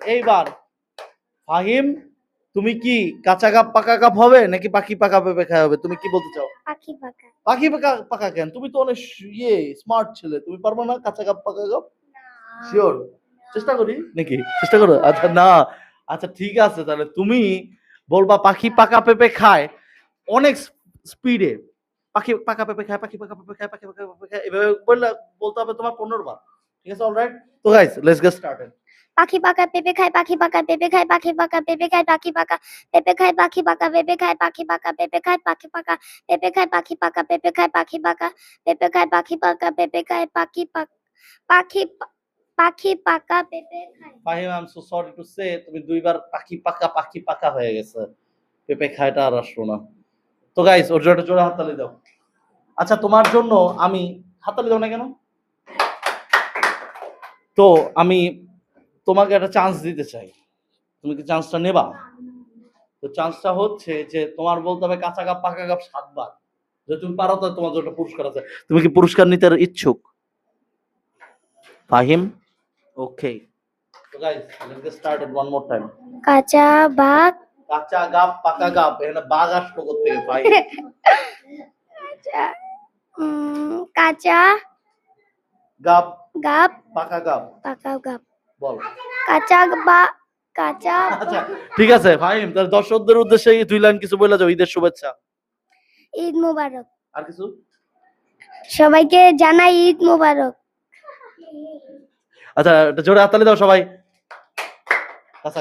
এইবার ফাহিম তুমি কি কাঁচা কাপ পাকা কাপ হবে নাকি পাখি পাকা পেঁপে খাওয়া হবে? তুমি কি বলতে চাও? পাখি পাকা। পাখি পাকা পাকা কেন? তুমি তো অনেক ইয়ে স্মার্ট ছেলে। তুমি পারবে না কাঁচা কাপ পাকা কাপ? শিওর চেষ্টা করি? নাকি? চেষ্টা করো? আচ্ছা না। আচ্ছা ঠিক আছে তাহলে তুমি বলবা পাখি পাকা পেঁপে খায়। অনেক স্পিডে পাখি পাকা পেঁপে খায় পাখি পাকা পেঁপে খায় পাখি পাকা পেঁপে খায় এভাবে বললে বলতে হবে তোমার পনেরো বার। ঠিক আছে অলরাইট তো গাইস লেটস গেট স্টার্টেড পাখি পাকা পেঁপে খায় পাখি পাকা পেঁপে খায় পাখি পাকা পেঁপে খায় পাখি পাকা পেঁপে খায় পাখি পাকা পেঁপে খায় পাখি পাকা পেঁপে খায় পাখি পাকা পেঁপে খায় পাখি পাকা পেঁপে খায় পাখি পাকা পেঁপে খায় পাখি পাকা পেঁপে খায় পাখি পাকা পাখি পাখি পাকা পেঁপে খায় Fahim I am so sorry to say তুমি দুইবার পাখি পাকা পাখি পাকা হয়ে গেছে পেঁপে খায়টা আর আসলো না তো গাইস ওর জোরে জোরে হাততালি দাও আচ্ছা তোমার জন্য আমি হাততালি দাও না কেন তো আমি তোমাকে একটা চান্স দিতে চাই। তুমি কি চান্সটা নেবা? তো চান্সটা হচ্ছে যে তোমার বলতে হবে কাঁচা কাপ পাকা কাপ সাতবার যদি তুমি পারো তো তোমার জন্য পুরস্কার আছে। তুমি কি পুরস্কার নিতে ইচ্ছুক? ফাহিম? ওকে তো guys let's get started one more time কাঁচা বাঘ। কাঁচা গাপ পাকা গাপ এখানে বাঘ আসলো করতে ভাই কাঁচা কাঁচা গাপ। পাকা গাপ। পাকা গাব বল। কাঁচা বা কাঁচা আচ্ছা ঠিক আছে ফাহিম তার দর্শকদের উদ্দেশ্যে দুই লাইন কিছু বলে যাও ঈদের শুভেচ্ছা। ঈদ মোবারক। আর কিছু? সবাইকে জানাই ঈদ মোবারক। আচ্ছা জোরে হাততালি দাও সবাই। গাপ